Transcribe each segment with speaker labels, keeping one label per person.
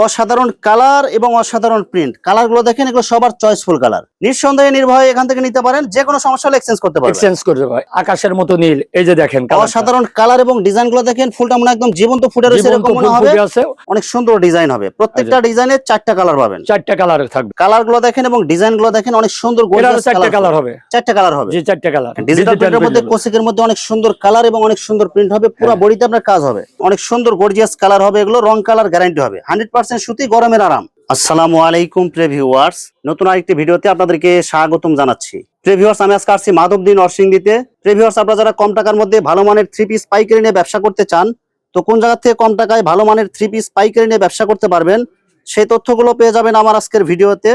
Speaker 1: অসাধারণ কালার এবং অসাধারণ প্রিন্ট। কালারগুলো দেখেন এগুলো সবার চয়েসফুল কালার। নিঃসন্দেহে নির্ভয়ে এখান থেকে নিতে পারেন যে কোনো সমস্যা হলে এক্সচেঞ্জ করতে পারেন
Speaker 2: এক্সচেঞ্জ করতে হয় আকাশের মতো নীল এই যে দেখেন।
Speaker 1: অসাধারণ কালার এবং ডিজাইনগুলো দেখেন ফুলটা মনে একদম জীবন্ত ফুটে রয়েছে এরকম মনে হবে। অনেক সুন্দর ডিজাইন হবে। প্রত্যেকটা ডিজাইনের চারটা কালার পাবেন।
Speaker 2: চারটা কালার থাকবে।
Speaker 1: কালারগুলো দেখেন এবং ডিজাইনগুলো দেখেন অনেক সুন্দর
Speaker 2: চারটা কালার হবে।
Speaker 1: চারটা কালার হবে।
Speaker 2: জি চারটা কালার।
Speaker 1: ডিজিটাল প্রিন্টের মধ্যে কোসিকের মধ্যে। অনেক সুন্দর কালার এবং অনেক সুন্দর প্রিন্ট হবে। পুরো
Speaker 2: হ্যাঁ।
Speaker 1: বডিতে আপনার কাজ হবে। অনেক সুন্দর গর্জিয়াস কালার হবে এগুলো রং কালার গ্যারান্টি হবে। হান্ড্রেড পার্সেন্ট সুতি গরমের আরাম। আসসালামু আলাইকুম প্রেভিউয়ার্স নতুন আরেকটি ভিডিওতে আপনাদেরকে স্বাগতম জানাচ্ছি। প্রেভিউয়ার্স আমি আজকে আসছি মাধবদী নরসিংদীতে প্রেভিউয়ার্স আপনারা যারা কম টাকার মধ্যে ভালো মানের থ্রি পিস পাইকারি নিয়ে ব্যবসা করতে চান, তো কোন জায়গা থেকে কম টাকায় ভালো মানের থ্রি পিস পাইকারি নিয়ে ব্যবসা করতে পারবেন, সেই তথ্যগুলো পেয়ে যাবেন আমার আজকের ভিডিওতে।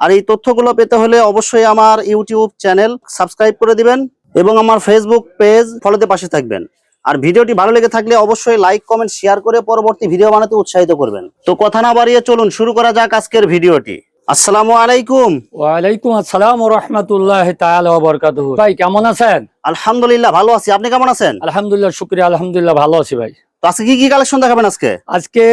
Speaker 1: আর এই তথ্যগুলো পেতে হলে অবশ্যই আমার ইউটিউব চ্যানেল সাবস্ক্রাইব করে দিবেন এবং আমার ফেসবুক পেজ ফলোতে পাশে থাকবেন। আর ভিডিওটি ভালো লেগে থাকলে অবশ্যই লাইক কমেন্ট শেয়ার করে পরবর্তী ভিডিও বানাতে উৎসাহিত করবেন। তো কথা না বাড়িয়ে চলুন শুরু করা যাক আজকের ভিডিওটি। আসসালামু আলাইকুম।
Speaker 2: ওয়ালাইকুম আসসালাম ওয়া রাহমাতুল্লাহ তাআলা ওয়া বারাকাতুহু। ভাই কেমন আছেন?
Speaker 1: আলহামদুলিল্লাহ ভালো আছি। আপনি কেমন আছেন?
Speaker 2: আলহামদুলিল্লাহ শুকরিয়া আলহামদুলিল্লাহ ভালো আছি ভাই।
Speaker 1: তো আজকে কি কি কালেকশন দেখাবেন আজকে?
Speaker 2: আজকে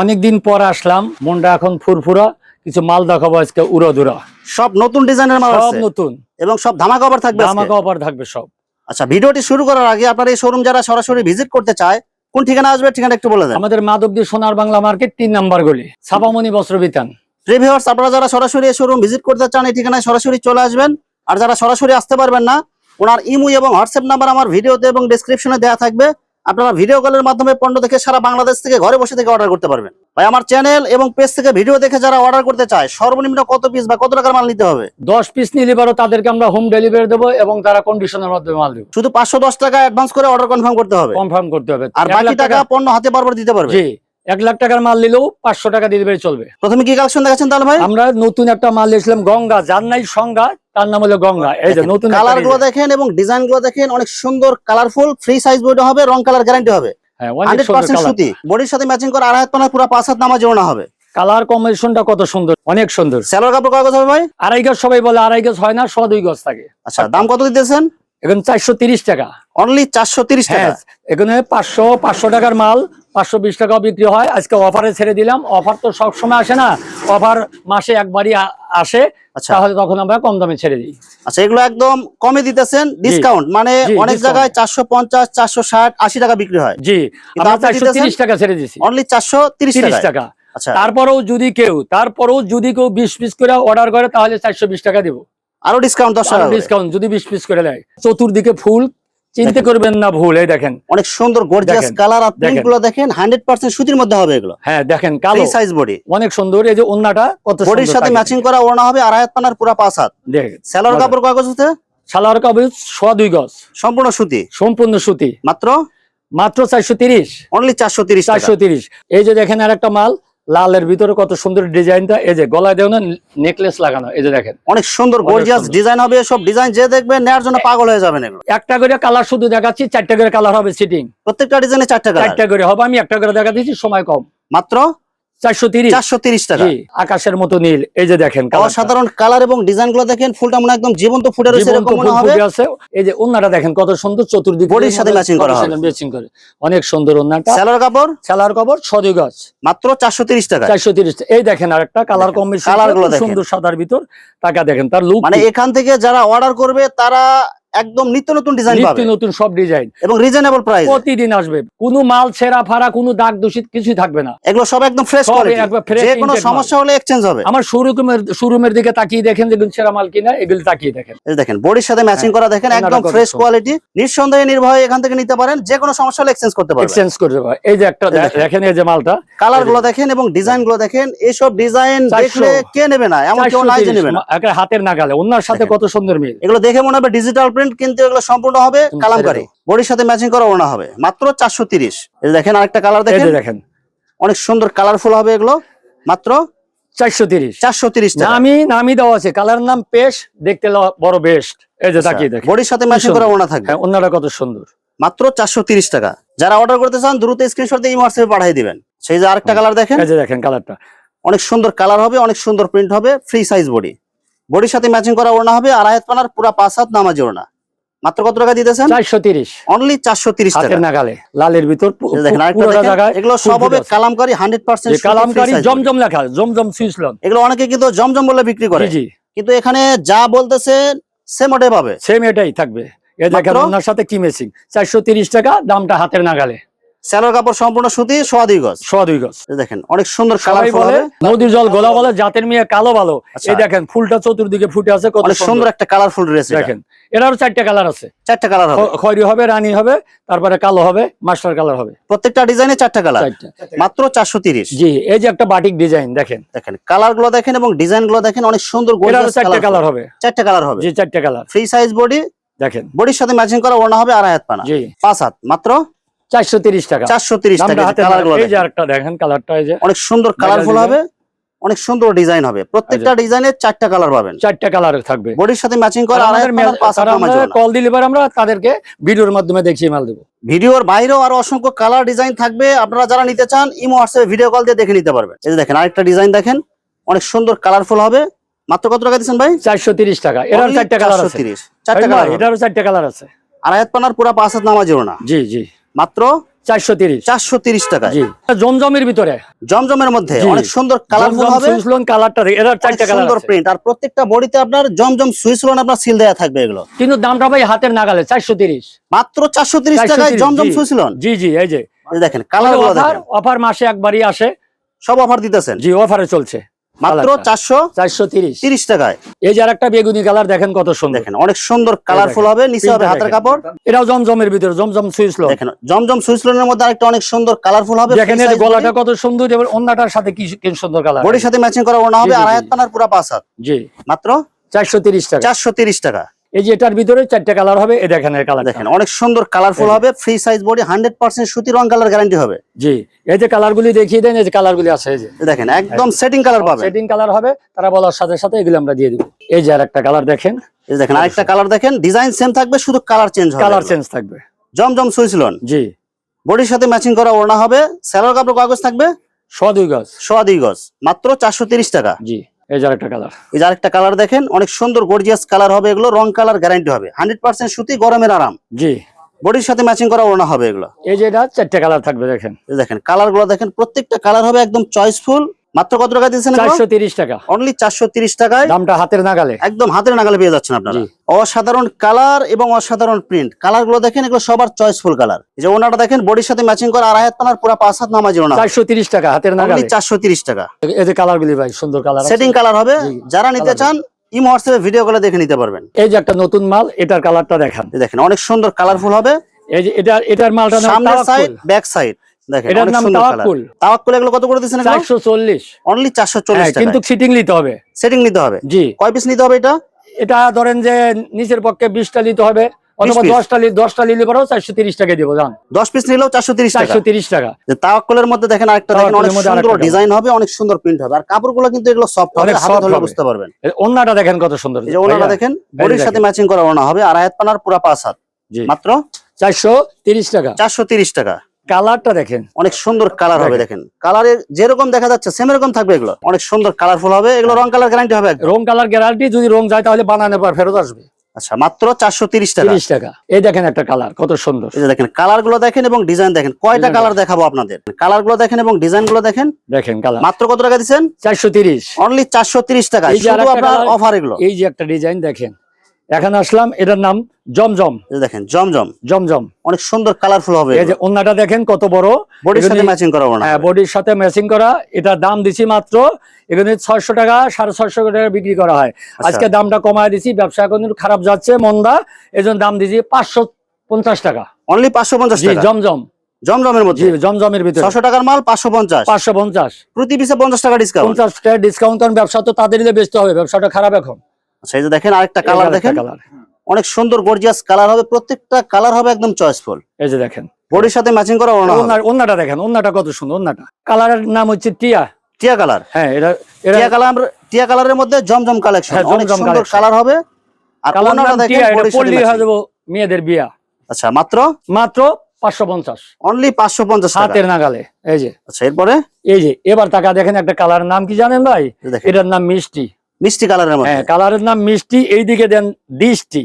Speaker 2: অনেকদিন পর আসলাম মনটা এখন ফুরফুরা কিছু মাল দেখাবো আজকে উড়াদুরা।
Speaker 1: সব নতুন ডিজাইনের মাল
Speaker 2: সব নতুন।
Speaker 1: এবং সব ধামাকা অফার থাকবে
Speaker 2: ধামাকা অফার থাকবে সব।
Speaker 1: আচ্ছা ভিডিওটি শুরু করার আগে আপনার এই শোরুম যারা সরাসরি ভিজিট করতে চায় কোন ঠিকানা আসবে ঠিকানা একটু বলে দেন।
Speaker 2: আমাদের মাধবদী সোনার বাংলা মার্কেট তিন নাম্বার গলি সাবামণি বস্ত্র বিতান।
Speaker 1: প্রিভিউয়ার্স আপনারা যারা সরাসরি এই শোরুম ভিজিট করতে চান এই ঠিকানায় সরাসরি চলে আসবেন। আর যারা সরাসরি আসতে পারবেন না ওনার ইমু এবং হোয়াটসঅ্যাপ নাম্বার আমার ভিডিওতে এবং ডেসক্রিপশনে দেওয়া থাকবে। আপনারা ভিডিও কলের মাধ্যমে পণ্য দেখে সারা বাংলাদেশ থেকে ঘরে বসে থেকে অর্ডার করতে পারবেন। ভাই আমার চ্যানেল এবং পেজ থেকে ভিডিও দেখে যারা অর্ডার করতে চায় সর্বনিম্ন কত পিস বা কত টাকার মাল নিতে হবে?
Speaker 2: দশ পিস নিলে পারো তাদেরকে আমরা হোম ডেলিভারি দেবো এবং তারা কন্ডিশনের মাধ্যমে মাল দেবো।
Speaker 1: শুধু পাঁচশো দশ টাকা অ্যাডভান্স করে অর্ডার কনফার্ম করতে হবে।
Speaker 2: কনফার্ম করতে হবে।
Speaker 1: আর বাকি টাকা পণ্য হাতে পরপর দিতে পারবে।
Speaker 2: জি এক লাখ টাকার মাল নিলেও পাঁচশো টাকা ডেলিভারি চলবে।
Speaker 1: প্রথমে কি কালেকশন দেখাচ্ছেন তাহলে ভাই?
Speaker 2: আমরা নতুন একটা মাল নিয়েছিলাম গঙ্গা যার নাই সংজ্ঞা তার নাম হলো গঙ্গা। এই যে নতুন কালারগুলো
Speaker 1: দেখেন এবং ডিজাইনগুলো দেখেন অনেক সুন্দর কালারফুল ফ্রি সাইজ বইটা হবে রং কালার গ্যারান্টি হবে।
Speaker 2: হ্যাঁ
Speaker 1: হান্ড্রেড পার্সেন্ট সুতি বডির সাথে ম্যাচিং করা আড়াই হাত পানা পুরো পাঁচ হাত নামা জোড়া হবে।
Speaker 2: কালার কম্বিনেশনটা কত সুন্দর অনেক সুন্দর।
Speaker 1: স্যালোর কাপড় কয় গজ হবে ভাই?
Speaker 2: আড়াই গজ সবাই বলে আড়াই গজ হয় না শ দুই গজ থাকে।
Speaker 1: আচ্ছা দাম কত দিতেছেন?
Speaker 2: এখন চারশো তিরিশ টাকা।
Speaker 1: অনলি চারশো টাকা।
Speaker 2: হ্যাঁ এখানে পাঁচশো পাঁচশো টাকার মাল পাঁচশো বিশ টাকা বিক্রি হয়। আজকে অফারে ছেড়ে দিলাম। অফার তো সব সময় আসে না। অফার মাসে একবারই আসে।
Speaker 1: আচ্ছা।
Speaker 2: তাহলে তখন আমরা কম দামে ছেড়ে দিই।
Speaker 1: আচ্ছা এগুলো একদম কমে দিতেছেন। ডিসকাউন্ট মানে অনেক জায়গায় চারশো পঞ্চাশ চারশো ষাট আশি টাকা বিক্রি হয়।
Speaker 2: জি আমরা চারশো তিরিশ টাকা ছেড়ে দিছি।
Speaker 1: অনলি চারশো তিরিশ টাকা। আচ্ছা।
Speaker 2: তারপরেও যদি কেউ তারপরেও যদি কেউ বিশ পিস করে অর্ডার করে তাহলে চারশো বিশ টাকা দিব।
Speaker 1: আরও ডিসকাউন্ট দশ
Speaker 2: ডিসকাউন্ট যদি বিশ পিস করে দেয়। চতুর্দিকে ফুল চিনতে করবেন না ভুল এই দেখেন।
Speaker 1: অনেক সুন্দর গর্জিয়াস কালার আর প্রিন্ট
Speaker 2: দেখেন।
Speaker 1: গুলো দেখেন হান্ড্রেড পার্সেন্ট সুতির মধ্যে হবে এগুলো।
Speaker 2: হ্যাঁ দেখেন কালো।
Speaker 1: সাইজ বডি
Speaker 2: অনেক সুন্দর এই যে ওন্নাটা কত
Speaker 1: বডির সাথে ম্যাচিং করা ওড়না হবে আড়াই হাত পানার পুরো পাঁচ হাত।
Speaker 2: দেখেন মজা।
Speaker 1: কাপড় কয় গজ হতে
Speaker 2: সালোয়ার কাপড় সোয়া দুই গজ।
Speaker 1: সম্পূর্ণ সুতি?
Speaker 2: সম্পূর্ণ সুতি।
Speaker 1: মাত্র?
Speaker 2: মাত্র চারশো তিরিশ।
Speaker 1: অনলি চারশো তিরিশ
Speaker 2: চারশো তিরিশ। এই যে দেখেন আর একটা মাল লালের ভিতরে কত সুন্দর ডিজাইনটা এই যে গলায় দেও না নেকলেস লাগানো এই যে দেখেন।
Speaker 1: অনেক সুন্দর গর্জিয়াস ডিজাইন হবে সব ডিজাইন যে দেখবেন নেওয়ার জন্য পাগল হয়ে যাবেন এগুলো।
Speaker 2: একটা করে কালার শুধু দেখাচ্ছি চারটা করে কালার হবে সিটিং
Speaker 1: প্রত্যেকটা ডিজাইনে চারটা করে
Speaker 2: চারটা করে হবে আমি একটা করে দেখা দিচ্ছি সময় কম।
Speaker 1: মাত্র
Speaker 2: চারশো তিরিশ।
Speaker 1: চারশো তিরিশ টাকা।
Speaker 2: আকাশের মতো নীল। এই যে দেখেন।
Speaker 1: অসাধারণ কালার এবং ডিজাইনগুলো দেখেন ফুলটা মনে একদম জীবন্ত ফুটে রয়েছে এরকম মনে হবে।
Speaker 2: আছে। এই যে ওন্নাটা দেখেন কত সুন্দর চতুর্দিকে
Speaker 1: বডির সাথে করা হবে।
Speaker 2: ম্যাচিং করে। অনেক সুন্দর ওন্নাটা।
Speaker 1: স্যালোর কাপড়?
Speaker 2: সেলার কবর ছয় গজ
Speaker 1: মাত্র চারশো তিরিশ টাকা।
Speaker 2: চারশো তিরিশ। এই দেখেন আর একটা কালার কম্বিনেশন
Speaker 1: colour
Speaker 2: সুন্দর সাদার ভিতর। টাকা দেখেন তার লুক
Speaker 1: মানে এখান থেকে যারা অর্ডার করবে তারা একদম নিত্য নতুন ডিজাইন
Speaker 2: নিত্য নতুন সব ডিজাইন
Speaker 1: এবং রিজনেবল প্রাইস
Speaker 2: প্রতিদিন আসবে। কোনো মাল ছেঁড়া ফাড়া কোনো দাগ দূষিত কিছুই থাকবে না।
Speaker 1: এগুলো সব একদম ফ্রেশ
Speaker 2: সব
Speaker 1: কোয়ালিটি যে কোনো সমস্যা হলে এক্সচেঞ্জ হবে।
Speaker 2: আমার শোরুমের শোরুমের দিকে তাকিয়ে দেখেন যেগুলো ছেঁড়া মাল কিনা এগুলো তাকিয়ে দেখেন।
Speaker 1: এই দেখেন বডির সাথে ম্যাচিং করা দেখেন একদম ফ্রেশ কোয়ালিটি নিঃসন্দেহে নির্ভয়ে এখান থেকে নিতে পারেন যে কোনো সমস্যা হলে এক্সচেঞ্জ করতে পারবেন।
Speaker 2: এক্সচেঞ্জ করে দেবো এই যে একটা
Speaker 1: এই দেখেন।
Speaker 2: এই যে মালটা।
Speaker 1: কালারগুলো দেখেন এবং ডিজাইনগুলো দেখেন এইসব ডিজাইন দেখলে কে নেবে না? এমন কেউ নাই যে নেবে না।
Speaker 2: হাতের নাগালে। ওনার সাথে কত সুন্দর মিল।
Speaker 1: এগুলো দেখে মনে হবে ডিজিটাল প্রিন্ট কিন্তু এগুলো সম্পূর্ণ হবে কালামকারী বডির সাথে ম্যাচিং করা ওনা হবে। মাত্র চারশো তিরিশ। দেখেন আরেকটা কালার দেখেন।
Speaker 2: দেখেন।
Speaker 1: অনেক সুন্দর কালারফুল হবে এগুলো। মাত্র
Speaker 2: চারশো তিরিশ।
Speaker 1: চারশো তিরিশ
Speaker 2: নামি নামি দেওয়া আছে। কালার নাম পেশ দেখতে বড় বেস্ট এই যে তাকিয়ে দেখেন।
Speaker 1: বডির সাথে ম্যাচিং করা ওনা থাকবে।
Speaker 2: হ্যাঁ ওনারা কত সুন্দর।
Speaker 1: মাত্র চারশো তিরিশ টাকা। যারা অর্ডার করতে চান দ্রুত স্ক্রিনশট দিয়ে হোয়াটসঅ্যাপে পাঠিয়ে দিবেন। সেই যে আরেকটা কালার দেখেন।
Speaker 2: এই যে দেখেন কালারটা
Speaker 1: অনেক সুন্দর কালার হবে অনেক সুন্দর প্রিন্ট হবে। ফ্রি সাইজ বডি বডির সাথে ম্যাচিং করা ওড়না হবে। আড়াই হাত পানার পুরা পাঁচ হাত নামাজি ওড়না। মাত্র কত টাকা দিতেছেন?
Speaker 2: চারশো তিরিশ।
Speaker 1: অনলি চারশো তিরিশ টাকা।
Speaker 2: হাতের নাগালে লালের ভিতর
Speaker 1: দেখেন আরেকটা
Speaker 2: জায়গায়
Speaker 1: এগুলো সব হবে কালামকারি হান্ড্রেড পার্সেন্ট
Speaker 2: যে কালামকারি জমজম লেখা জমজম সুইসলন
Speaker 1: এগুলো অনেকে কিন্তু জমজম বলে বিক্রি করে।
Speaker 2: জি
Speaker 1: কিন্তু এখানে যা বলতেছে সেম ওটাই পাবে।
Speaker 2: সেম এটাই থাকবে। এটা দেখেন
Speaker 1: আপনার
Speaker 2: ওনার সাথে কি মেসিং চারশো তিরিশ টাকা দামটা হাতের নাগালে।
Speaker 1: স্যালোর কাপড় সম্পূর্ণ সুতি সোয়া দুই গজ।
Speaker 2: সোয়া দুই গজ।
Speaker 1: দেখেন অনেক সুন্দর কালারফুল
Speaker 2: বলে
Speaker 1: হবে।
Speaker 2: নদীর জল গোলা বলে জাতের মেয়ে কালো ভালো।
Speaker 1: আচ্ছা।
Speaker 2: এই দেখেন ফুলটা চতুর্দিকে ফুটে আছে কত
Speaker 1: সুন্দর একটা কালারফুল ড্রেস
Speaker 2: দেখেন এটারও চারটা কালার আছে।
Speaker 1: চারটা কালার হবে।
Speaker 2: খয়েরি হবে রানী হবে তারপরে কালো হবে মাস্টার কালার হবে।
Speaker 1: প্রত্যেকটা ডিজাইনে চারটা কালার মাত্র চারশো তিরিশ।
Speaker 2: জি এই যে একটা বাটিক ডিজাইন দেখেন।
Speaker 1: দেখেন কালারগুলো দেখেন এবং ডিজাইনগুলো দেখেন অনেক সুন্দর
Speaker 2: চারটা কালার হবে।
Speaker 1: চারটা কালার হবে।
Speaker 2: জি চারটা কালার
Speaker 1: ফ্রি সাইজ বডি
Speaker 2: দেখেন।
Speaker 1: বডির সাথে ম্যাচিং করা ওড়না হবে আড়াই হাত পানা।
Speaker 2: জি।
Speaker 1: পাঁচ হাত মাত্র
Speaker 2: টাকা।
Speaker 1: চারশো তিরিশ
Speaker 2: দামটা
Speaker 1: টাকা
Speaker 2: হাতে এই যে আরেকটা দেখেন কালারটা এই যে
Speaker 1: অনেক সুন্দর কালারফুল হবে অনেক সুন্দর ডিজাইন হবে। প্রত্যেকটা ডিজাইনে চারটা কালার পাবেন।
Speaker 2: চারটা কালারের থাকবে।
Speaker 1: বডির সাথে ম্যাচিং করা
Speaker 2: আমাদের
Speaker 1: হাত পানা,
Speaker 2: মে-
Speaker 1: পাঁচ হাত
Speaker 2: তারা
Speaker 1: নামাজ
Speaker 2: আমরা
Speaker 1: ওড়না।
Speaker 2: কল দিলে আমরা তাদেরকে ভিডিওর মাধ্যমে দেখিয়ে মাল দেবো।
Speaker 1: ভিডিওর বাইরেও আরও অসংখ্য কালার ডিজাইন থাকবে। আপনারা যারা নিতে চান ইমো হোয়াটসঅ্যাপে ভিডিও কল দিয়ে দেখে নিতে পারবেন। এই যে দেখেন আরেকটা ডিজাইন দেখেন। অনেক সুন্দর কালারফুল হবে। মাত্র কত টাকা দিচ্ছেন ভাই?
Speaker 2: চারশো তিরিশ টাকা। এটার চারটা কালার আছে।
Speaker 1: 430 চারটা কালার
Speaker 2: এটারও চারটা কালার আছে।
Speaker 1: আড়াই হাত পানার পুরা পাঁচ হাত নামাজ ওড়না
Speaker 2: জি জি।
Speaker 1: মাত্র
Speaker 2: চারশো তিরিশ।
Speaker 1: চারশো তিরিশ টাকায়।
Speaker 2: জি। জমজমের ভিতরে।
Speaker 1: জমজমের মধ্যে। অনেক সুন্দর কালারফুল হবে।
Speaker 2: সুইসলন কালারটা এটার চারটা কালার
Speaker 1: সুন্দর প্রিন্ট আর প্রত্যেকটা বডিতে আপনার জমজম সুইচ লোন আপনার সিল দেয়া থাকবে এগুলো।
Speaker 2: কিন্তু দামটা ভাই হাতের নাগালে চারশো তিরিশ।
Speaker 1: মাত্র চারশো তিরিশ টাকায় জমজম
Speaker 2: জি। জি এই যে।
Speaker 1: দেখেন কালার
Speaker 2: অফার মাসে একবারই আসে।
Speaker 1: সব অফার দিতেছেন।
Speaker 2: জি অফারে চলছে।
Speaker 1: মাত্র চারশো
Speaker 2: চারশো তিরিশ।
Speaker 1: তিরিশ টাকায়।
Speaker 2: এই যে আরেকটা বেগুনি কালার দেখেন কত সুন্দর।
Speaker 1: দেখেন অনেক সুন্দর কালারফুল হবে নিচে হবে হাতের কাপড়।
Speaker 2: এটাও জমজমের ভিতরে জমজম
Speaker 1: দেখেন জমজম সুইচ লোনের মধ্যে আরেকটা অনেক সুন্দর কালারফুল হবে
Speaker 2: দেখেন এর গলাটা কত সুন্দর এবং সাথে কি সুন্দর কালার
Speaker 1: বডির সাথে ম্যাচিং করা ওনা হবে আড়াই। হাত পানার পুরা পাঁচ হাত।
Speaker 2: জি।
Speaker 1: মাত্র
Speaker 2: চারশো তিরিশ টাকা।
Speaker 1: চারশো তিরিশ টাকা।
Speaker 2: এই যে এটার ভিতরে চারটা কালার হবে এই দেখেন এর কালার
Speaker 1: দেখেন অনেক সুন্দর কালারফুল হবে free size body hundred percent সুতি রং কালার গ্যারান্টি হবে।
Speaker 2: জি এই যে কালার গুলি দেখিয়ে দেন এই যে কালার গুলি আছে এই যে।
Speaker 1: দেখেন একদম সেটিং কালার পাবেন।
Speaker 2: সেটিং কালার হবে তারা বলার সাথে সাথে এগুলো আমরা দিয়ে দিব। এই যে আরেকটা কালার দেখেন।
Speaker 1: এই দেখেন আরেকটা কালার দেখেন ডিজাইন সেম থাকবে শুধু কালার চেঞ্জ হবে।
Speaker 2: কালার চেঞ্জ থাকবে।
Speaker 1: Zamzam swiss lawn.
Speaker 2: জি।
Speaker 1: বডির সাথে ম্যাচিং করা ওড়না হবে স্যালোর কাপড় কাগজ থাকবে?
Speaker 2: শ দুই গজ।
Speaker 1: সোয়া দুই গজ মাত্র চারশো তিরিশ টাকা।
Speaker 2: জি। এই যে আরেকটা কালার
Speaker 1: এই যে আরেকটা কালার দেখেন অনেক সুন্দর গর্জিয়াস কালার হবে এগুলো রং কালার গ্যারান্টি হবে। হান্ড্রেড পার্সেন্ট সুতি গরমের আরাম।
Speaker 2: জি।
Speaker 1: বডির সাথে ম্যাচিং করা ওড়না হবে এগুলো।
Speaker 2: এই যে এটা চারটে কালার থাকবে দেখেন।
Speaker 1: দেখেন কালারগুলো দেখেন প্রত্যেকটা কালার হবে একদম চয়েসফুল মাত্র কত টাকা দিয়েছেন
Speaker 2: চারশো তিরিশ টাকা।
Speaker 1: অনলি চারশো তিরিশ টাকায়?
Speaker 2: দামটা হাতের নাগালে।
Speaker 1: একদম হাতের নাগালে পেয়ে যাচ্ছেন আপনারা। অসাধারণ কালার এবং অসাধারণ প্রিন্ট কালারগুলো দেখেন এগুলো সবার চয়েসফুল কালার। এই যে ওনাটা দেখেন বডির সাথে ম্যাচিং করা আড়াই হাত পানার পুরো পাঁচ হাত নামাজি ওনা।
Speaker 2: চারশো তিরিশ টাকা হাতের নাগালে।
Speaker 1: চারশো তিরিশ টাকা।
Speaker 2: এই যে কালার গুলি ভাই সুন্দর কালার
Speaker 1: সেটিং কালার হবে। যারা নিতে চান ইমো হোয়াটসঅ্যাপে ভিডিও কলে দেখে নিতে পারবেন।
Speaker 2: এই যে একটা নতুন মাল এটার কালারটা দেখান।
Speaker 1: দেখেন অনেক সুন্দর কালারফুল হবে।
Speaker 2: এই যে এটা এটার মালটা নাম
Speaker 1: সামনের সাইড ব্যাক সাইড
Speaker 2: এটার নাম তাওয়াক্কুল।
Speaker 1: তাওয়াক্কুল এগুলো কত করে দিচ্ছেন অনলি
Speaker 2: হ্যাঁ,
Speaker 1: টাকা
Speaker 2: কিন্তু সিটিং নিতে হবে।
Speaker 1: সেটিং নিতে হবে?
Speaker 2: জি।
Speaker 1: কয় পিস নিতে হবে এটা?
Speaker 2: এটা ধরেন যে নিচের পক্ষে বিশটা নিতে হবে অথবা
Speaker 1: piece?
Speaker 2: দশটা লি- দশটা নিলে পরেও টাকা দিব জান
Speaker 1: দশ পিস নিলেও টাকা। যে তাওয়াক্কুলের মধ্যে দেখেন আরেকটা দেখেন অনেক সুন্দর ডিজাইন হবে অনেক সুন্দর প্রিন্ট হবে। আর কাপড়গুলো কিন্তু এগুলো সফট হবে হাতে বুঝতে পারবেন।
Speaker 2: এর ওন্নাটা দেখেন কত সুন্দর
Speaker 1: এই যে ওনারা দেখেন বডির সাথে ম্যাচিং করা হবে আর আয়াত পানার পুরা পাঁচ হাত। মাত্র?
Speaker 2: চারশো তিরিশ টাকা।
Speaker 1: চারশো তিরিশ টাকা।
Speaker 2: কালারটা দেখেন।
Speaker 1: অনেক সুন্দর কালার হবে দেখেন। কালারে যেরকম দেখা যাচ্ছে সেম এরকম থাকবে এগুলো। অনেক সুন্দর কালারফুল হবে। এগুলো রং কালার গ্যারান্টি হবে
Speaker 2: রং কালার গ্যারান্টি যদি রং যায় তাহলে বানানোর পর ফেরত আসবে।
Speaker 1: আচ্ছা মাত্র চারশো তিরিশ টাকা।
Speaker 2: তিরিশ টাকা। এই দেখেন একটা কালার কত সুন্দর।
Speaker 1: এই দেখেন কালারগুলো দেখেন এবং ডিজাইন দেখেন। কয়টা কালার দেখাবো আপনাদের? কালারগুলো দেখেন এবং ডিজাইনগুলো দেখেন।
Speaker 2: দেখেন কালার
Speaker 1: মাত্র কত টাকা দিচ্ছেন?
Speaker 2: চারশো তিরিশ।
Speaker 1: অনলি চারশো তিরিশ টাকা
Speaker 2: এই যে
Speaker 1: আপনার অফার এগুলো।
Speaker 2: এই যে একটা ডিজাইন দেখেন। এখানে আসলাম এটার নাম জমজম।
Speaker 1: দেখেন জমজম।
Speaker 2: জমজম।
Speaker 1: অনেক সুন্দর কালারফুল হবে
Speaker 2: এই যে ওন্নাটা দেখেন কত বড়।
Speaker 1: বডির সাথে ম্যাচিং করা
Speaker 2: হ্যাঁ বডির সাথে ম্যাচিং করা। এটা দাম দিছি মাত্র এখানে ছয়শো টাকা সাড়ে ছয়শো টাকা বিক্রি করা হয়।
Speaker 1: আচ্ছা।
Speaker 2: আজকে দামটা কমায় দিছি ব্যবসা এখন খারাপ যাচ্ছে মন্দা। এই দাম দিছি পাঁচশো পঞ্চাশ টাকা।
Speaker 1: অনলি পাঁচশো পঞ্চাশ
Speaker 2: জমজম।
Speaker 1: জমজমের মধ্যে?
Speaker 2: জমজমের ভিতরে।
Speaker 1: ছশো টাকার মাল পাঁচশো পঞ্চাশ?
Speaker 2: পাঁচশো পঞ্চাশ।
Speaker 1: প্রতি পিসে পঞ্চাশ টাকা ডিসকাউন্ট
Speaker 2: পঞ্চাশ টাকা ডিসকাউন্ট কারণ ব্যবসা তো তাদেরই বেচতে হবে ব্যবসাটা খারাপ এখন।
Speaker 1: আচ্ছা এই যে দেখেন আরেকটা কালার দেখেন।
Speaker 2: কালার
Speaker 1: অনেক সুন্দর গর্জিয়াস কালার হবে প্রত্যেকটা কালার হবে একদম চয়েসফুল
Speaker 2: এই যে দেখেন।
Speaker 1: বডির সাথে ম্যাচিং করা ওনা
Speaker 2: ওন্না- দেখেন ওন্নাটা কত সুন্দর ওন্নাটা কালারের নাম হচ্ছে টিয়া।
Speaker 1: টিয়া কালার
Speaker 2: হ্যাঁ এটা এটা
Speaker 1: টিয়া কালার টিয়া কালারের মধ্যে জমজম কালেকশন
Speaker 2: হ্যাঁ,
Speaker 1: অনেক সুন্দর কালার হবে। আর
Speaker 2: কালার নাম
Speaker 1: দেখেন বডির সাথে
Speaker 2: হয়ে। যাব মেয়েদের বিয়া।
Speaker 1: আচ্ছা মাত্র?
Speaker 2: মাত্র পাঁচশো পঞ্চাশ।
Speaker 1: অনলি পাঁচশো পঞ্চাশ টাকা।
Speaker 2: হাতের নাগালে এই যে।
Speaker 1: আচ্ছা এরপরে?
Speaker 2: এই যে এবার টাকা দেখেন একটা কালারের নাম কি জানেন ভাই? এটার নাম মিষ্টি।
Speaker 1: মিষ্টি কালারের মধ্যে?
Speaker 2: হ্যাঁ কালারের নাম মিষ্টি এইদিকে দেন দৃষ্টি।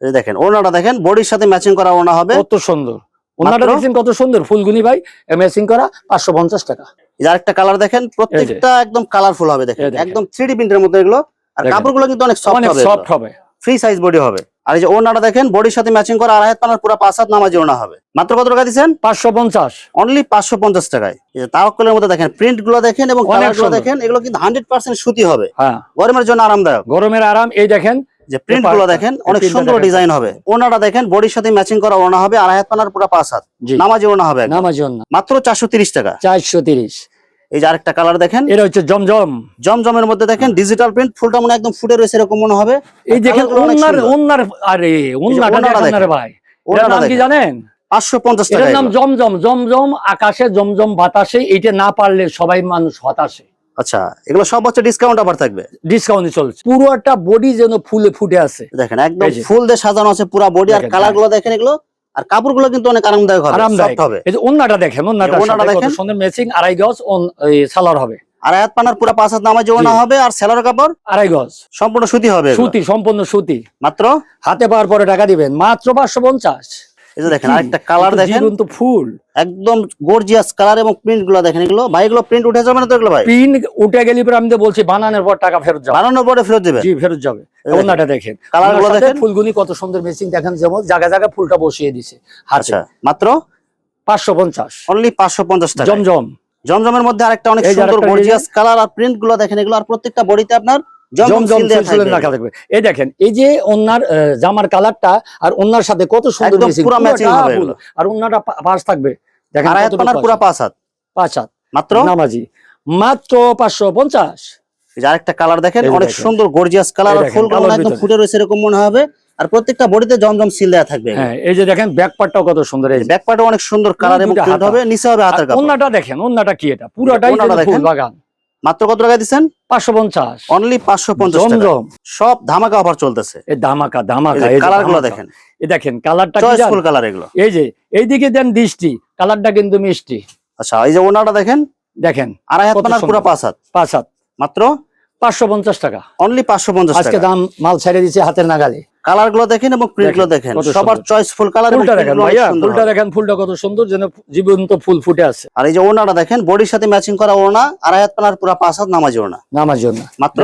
Speaker 1: দেখেন ওনাটা দেখেন বডির সাথে ম্যাচিং করা ওনা হবে।
Speaker 2: কত সুন্দর। ওনাটা দেখছেন কত সুন্দর? ফুলগুনি ভাই ম্যাচিং করা পাঁচশো পঞ্চাশ টাকা।
Speaker 1: আরেকটা কালার দেখেন প্রত্যেকটা একদম কালারফুল হবে দেখেন। একদম থ্রি প্রিন্টের মধ্যে এগুলো আর। কাপড়গুলো কিন্তু অনেক সফট হবে ফ্রি সাইজ বডি হবে। আর এই যে ওনাটা দেখেন বডির সাথে ম্যাচিং করা আড়াই হাত পানার পুরো পাঁচ হাত নামাজি ওনা হবে। মাত্র কত টাকা দিচ্ছেন?
Speaker 2: পাঁচশো পঞ্চাশ।
Speaker 1: অনলি পাঁচশো পঞ্চাশ টাকায়। এই মধ্যে দেখেন প্রিন্টগুলো দেখেন এবং
Speaker 2: অনেক কালারগুলো
Speaker 1: দেখেন এগুলো কিন্তু হান্ড্রেড পার্সেন্ট সুতি হবে।
Speaker 2: হ্যাঁ।
Speaker 1: গরমের জন্য আরামদায়ক।
Speaker 2: গরমের আরাম এই দেখেন
Speaker 1: যে প্রিন্টগুলো দেখেন অনেক সুন্দর ডিজাইন হবে। ওনাটা দেখেন বডির সাথে ম্যাচিং করা ওনা হবে আড়াই হাত পানার পুরো পাঁচ হাত। নামাজি ওনা হবে।
Speaker 2: নামার জন্য
Speaker 1: মাত্র চারশো তিরিশ টাকা।
Speaker 2: চারশো তিরিশ।
Speaker 1: এই যে আরেকটা কালার দেখেন।
Speaker 2: এটা হচ্ছে জমজম।
Speaker 1: জমজমের মধ্যে দেখেন ডিজিটাল প্রিন্ট ফুলটা মনে একদম ফুটে রয়েছে এরকম মনে হবে।
Speaker 2: এই দেখেন ওনার ওনার আরে ওনাটা
Speaker 1: ওনাটা
Speaker 2: দেখেন
Speaker 1: দেখেন।
Speaker 2: রে ভাই।
Speaker 1: ওনাটা
Speaker 2: নাম কি জানেন?
Speaker 1: পাঁচশো পঞ্চাশ টাকা
Speaker 2: নাম জমজম। জমজম আকাশে জমজম বাতাসে এইটা না পারলে সবাই মানুষ হতাশে।
Speaker 1: আচ্ছা এগুলো সব হচ্ছে ডিসকাউন্ট অফার থাকবে।
Speaker 2: ডিসকাউন্ট চলছে। পুরো একটা বডি যেন ফুলে ফুটে আছে।
Speaker 1: দেখেন একদম ফুল দিয়ে সাজানো আছে পুরো বডি আর কালারগুলো দেখেন এগুলো। আর কাপড়গুলো কিন্তু অনেক আরামদায়ক হবে
Speaker 2: আরামদায়ক।
Speaker 1: হবে।
Speaker 2: এই যে ওন্নাটা দেখেন ওন্নাটা ওন্নাটা
Speaker 1: দেখেন।
Speaker 2: সুন্দর ম্যাচিং আড়াই গজ ওন- এই সালোয়ার হবে।
Speaker 1: আর আয়াত পানার পুরো পাঁচ হাত নামাজে ওনা হবে আর সেলার কাপড়
Speaker 2: আড়াই গজ।
Speaker 1: সম্পূর্ণ সুতি হবে
Speaker 2: সুতি সম্পূর্ণ সুতি।
Speaker 1: মাত্র?
Speaker 2: হাতে পাওয়ার পরে টাকা দিবেন মাত্র পাঁচশো পঞ্চাশ।
Speaker 1: এই যে দেখেন আরেকটা কালার দেখেন।
Speaker 2: জীবন্ত ফুল।
Speaker 1: একদম গর্জিয়াস কালার এবং প্রিন্টগুলো দেখেন এগুলো। ভাই এগুলো প্রিন্ট উঠে যাবে না তো এগুলো ভাই?
Speaker 2: পিন উঠে গেলে পরে আমি তো বলছি বানানোর পর টাকা ফেরত যাবে।
Speaker 1: বানানোর পরে ফেরত দেবে
Speaker 2: জি ফেরত যাবে। ওন্নাটা দেখেন
Speaker 1: Colour গুলো দেখেন।
Speaker 2: ফুলগুনি কত সুন্দর ম্যাচিং দেখেন যেমন জায়গা জায়গা ফুলটা বসিয়ে দিছে
Speaker 1: আচ্ছা মাত্র?
Speaker 2: পাঁচশো পঞ্চাশ।
Speaker 1: অনলি পাঁচশো পঞ্চাশ টাকা
Speaker 2: জমজম।
Speaker 1: জমজমের মধ্যে আরেকটা অনেক সুন্দর গর্জিয়াস কালার আর প্রিন্টগুলো দেখেন এগুলো। আর প্রত্যেকটা বডিতে আপনার জমজম
Speaker 2: জমজম
Speaker 1: seal দেয়া
Speaker 2: ফুলফুলের
Speaker 1: থাকবে
Speaker 2: রাখা থাকবে। এই দেখেন এই যে ওনার জামার কালারটা আর ওনার সাথে কত সুন্দর
Speaker 1: একদম
Speaker 2: matching,
Speaker 1: পুরা
Speaker 2: পুরোটা
Speaker 1: matching হবে
Speaker 2: ফুল।
Speaker 1: এগুলো।
Speaker 2: আর ওনাটা পাশ থাকবে। দেখেন
Speaker 1: আর আয়াত
Speaker 2: কতটুকু
Speaker 1: পানার
Speaker 2: আছে।
Speaker 1: পুরো পাঁচ হাত।
Speaker 2: পাঁচ হাত।
Speaker 1: মাত্র?
Speaker 2: নামাজি। মাত্র পাঁচশো পঞ্চাশ।
Speaker 1: আরেকটা কালার দেখেন অনেক সুন্দর গর্জিয়াস কালার ফুল
Speaker 2: কালোর
Speaker 1: একদম ফুটে রয়েছে এরকম মনে হবে। আর প্রত্যেকটা বডিতে জমজম সিল দেওয়া থাকবে
Speaker 2: হ্যাঁ এই যে দেখেন ব্যাক পার্টটাও কত সুন্দর এই।
Speaker 1: ব্যাক অনেক সুন্দর কালার এবং হবে নিচে হবে হাতের কাপড়।
Speaker 2: ওন্নাটা দেখেন ওন্নাটা কি এটা? পুরোটাই। ফুল বাগান।
Speaker 1: মাত্র কত টাকা দিচ্ছেন?
Speaker 2: পাঁচশো পঞ্চাশ।
Speaker 1: অনলি পাঁচশো পঞ্চাশ সব ধামাকা অফার চলতেছে।
Speaker 2: এই যে কালারগুলো
Speaker 1: দেখেন।
Speaker 2: এই দেখেন কালারটা
Speaker 1: কালার এগুলো।
Speaker 2: এই যে এইদিকে দেন দৃষ্টি কালারটা কিন্তু মিষ্টি।
Speaker 1: আচ্ছা এই যে ওনাটা দেখেন
Speaker 2: দেখেন
Speaker 1: আড়াই হাত
Speaker 2: কত
Speaker 1: পুরো পাঁচ হাত।
Speaker 2: পাঁচ হাত।
Speaker 1: মাত্র?
Speaker 2: পাঁচশো পঞ্চাশ টাকা।
Speaker 1: অনলি পাঁচশো পঞ্চাশ
Speaker 2: আজকে দাম মাল ছেড়ে দিচ্ছে হাতের নাগালে।
Speaker 1: কালারগুলো দেখেন এবং প্রিন্টগুলো
Speaker 2: দেখেন,
Speaker 1: সবার
Speaker 2: সুন্দর।
Speaker 1: চয়েসফুল কালার
Speaker 2: ফুলটা দেখেন
Speaker 1: অনেক
Speaker 2: ভাইয়া
Speaker 1: সুন্দর
Speaker 2: ফুলটা দেখেন ফুলটা কত সুন্দর যেন জীবন্ত ফুল ফুটে আছে।
Speaker 1: আর এই যে ওনাটা দেখেন বডির সাথে ম্যাচিং করা ওনা আড়াই হাত পানার পুরো পাঁচ হাত নামাজি ওনা
Speaker 2: নামার জন্য
Speaker 1: মাত্র?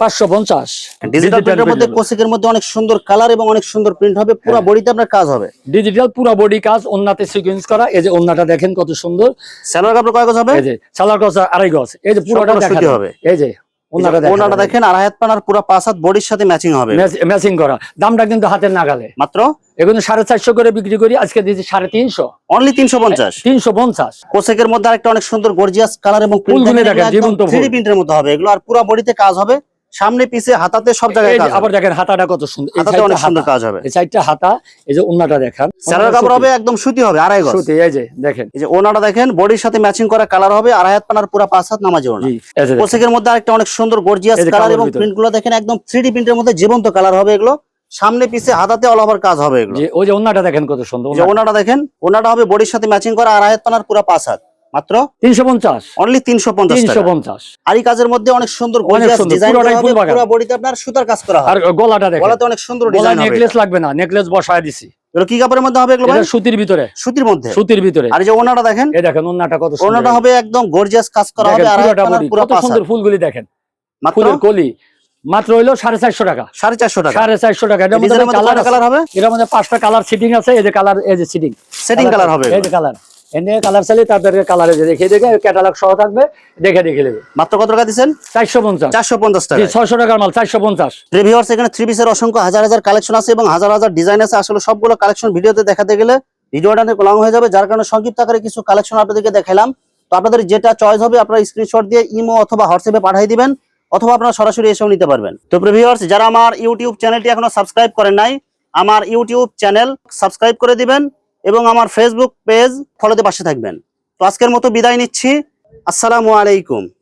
Speaker 2: পাঁচশো পঞ্চাশ।
Speaker 1: ডিজিটাল প্রিন্টের মধ্যে কোসিকের মধ্যে অনেক সুন্দর কালার এবং অনেক সুন্দর প্রিন্ট হবে পুরো
Speaker 2: হ্যাঁ।
Speaker 1: বডিতে আপনার কাজ হবে।
Speaker 2: ডিজিটাল পুরো বডি কাজ ওন্নাতে সিকুয়েন্স করা এই যে ওনাটা দেখেন কত সুন্দর।
Speaker 1: সালোয়ার কাপড় কয় গজ হবে?
Speaker 2: এই যে সালার গজ আড়াই গজ। এই যে পুরোটা
Speaker 1: সম্পূর্ণ
Speaker 2: দেখা
Speaker 1: সুতি
Speaker 2: যাবে।
Speaker 1: হবে।
Speaker 2: এই যে
Speaker 1: ওনাটা দেখেন আড়াই হাত পানার পুরো পাঁচ হাত বডির সাথে ম্যাচিং হবে।
Speaker 2: ম্যাচিং করা। দামটা কিন্তু হাতের নাগালে।
Speaker 1: মাত্র?
Speaker 2: এগুলো সাড়ে চারশো করে বিক্রি করি আজকে দিয়েছি সাড়ে তিনশো।
Speaker 1: অনলি তিনশো পঞ্চাশ?
Speaker 2: তিনশো পঞ্চাশ।
Speaker 1: কোসেকের মধ্যে আরেকটা অনেক সুন্দর গর্জিয়াস কালার এবং প্রিন্টের মধ্যে হবে। এগুলো আর পুরো বডিতে কাজ হবে? সামনে পিছে হাতাতে সব জায়গায়
Speaker 2: আবার দেখেন হাতাটা কত সুন্দর।
Speaker 1: হাতাতে অনেক সুন্দর কাজ হবে।
Speaker 2: এই সাইডটা হাতা এই যে উন্নাটা দেখান।
Speaker 1: স্যালোয়ার কাপড় হবে একদম সুতি হবে আড়াই গজ।
Speaker 2: সুতি এই যে দেখেন।
Speaker 1: এই যে ওনাটা দেখেন বডির সাথে ম্যাচিং করা কালার হবে আড়াই হাত পানার পুরো পাঁচ হাত নামাজি ওনা। কোসেকের মধ্যে আরেকটা অনেক সুন্দর গর্জিয়াস কালার এবং
Speaker 2: ভিতরে।
Speaker 1: প্রিন্টগুলো দেখেন একদম থ্রি প্রিন্টের মধ্যে জীবন্ত কালার হবে এগুলো। সামনে পিছে হাতাতে অল ওভার কাজ হবে এগুলো।
Speaker 2: ওই যে উন্নাটা দেখেন কত সুন্দর
Speaker 1: যে ওনাটা দেখেন ওনাটা হবে বডির সাথে ম্যাচিং করা আড়াই হাত পানার পুরো পাঁচ হাত। মাত্র
Speaker 2: তিনশো পঞ্চাশ।
Speaker 1: অনলি তিনশো পঞ্চাশ
Speaker 2: তিনশো পঞ্চাশ।
Speaker 1: আরি কাজের মধ্যে অনেক সুন্দর পুরো বডিতে আপনার সুতার কাজ করা
Speaker 2: আর গলাটা দেখেন।
Speaker 1: গলাতে অনেক সুন্দর ডিজাইন
Speaker 2: নেকলেস লাগবে না নেকলেস বসায় দিছি।
Speaker 1: কি কাপড়ের মধ্যে হবে এগুলো
Speaker 2: সুতির ভিতরে।
Speaker 1: সুতির মধ্যে।
Speaker 2: সুতির ভিতরে।
Speaker 1: আর এই যে ওনাটা দেখেন?
Speaker 2: এই দেখেন উন্নাটা কত সুন্দর।
Speaker 1: ওনাটা হবে একদম গর্জিয়াস কাজ করা হবে।
Speaker 2: body,
Speaker 1: পুরো
Speaker 2: সুন্দর ফুলগুলি দেখেন। ফুলের কলি। মাত্র হইল সাড়ে চারশো টাকা।
Speaker 1: সাড়ে চারশো টাকা।
Speaker 2: সাড়ে চারশো টাকা। এটার মধ্যে কালার
Speaker 1: কালার হবে?
Speaker 2: এটার মধ্যে পাঁচটা কালার সিটিং আছে এই যে কালার এই যে সিটিং
Speaker 1: সেটিং কালার হবে
Speaker 2: এই যে কালার এনে কালার চাইলে তাদেরকে কালারে দেখে দেখে ক্যাটালগ সহ থাকবে দেখে দেখে নেবে
Speaker 1: মাত্র কত টাকা দিচ্ছেন?
Speaker 2: চারশো পঞ্চাশ।
Speaker 1: চারশো পঞ্চাশ টাকা
Speaker 2: ছয়শো টাকার মাল চারশো পঞ্চাশ।
Speaker 1: প্রিভিউয়ার্স এখানে থ্রি পিসের অসংখ্য হাজার হাজার কালেকশন আছে এবং হাজার হাজার ডিজাইন আছে। আসলে সবগুলো কালেকশন ভিডিওতে দেখাতে গেলে ভিডিওটা লং হয়ে যাবে। যার কারণে সংক্ষিপ্ত আকারে কিছু কালেকশন আপনাদেরকে দেখালাম তো আপনাদের যেটা চয়েস হবে আপনারা স্ক্রিনশট দিয়ে ইমো অথবা হোয়াটসঅ্যাপে পাঠিয়ে দিবেন অথবা আপনারা সরাসরি এসেও নিতে পারবেন। তো প্রিভিউয়ার্স যারা আমার ইউটিউব চ্যানেলটি এখনও সাবস্ক্রাইব করেন নাই আমার ইউটিউব চ্যানেল সাবস্ক্রাইব করে দিবেন। এবং আমার ফেসবুক পেজ ফলোতে পাশে থাকবেন। তো আজকের মতো বিদায় নিচ্ছি। আসসালামু আলাইকুম।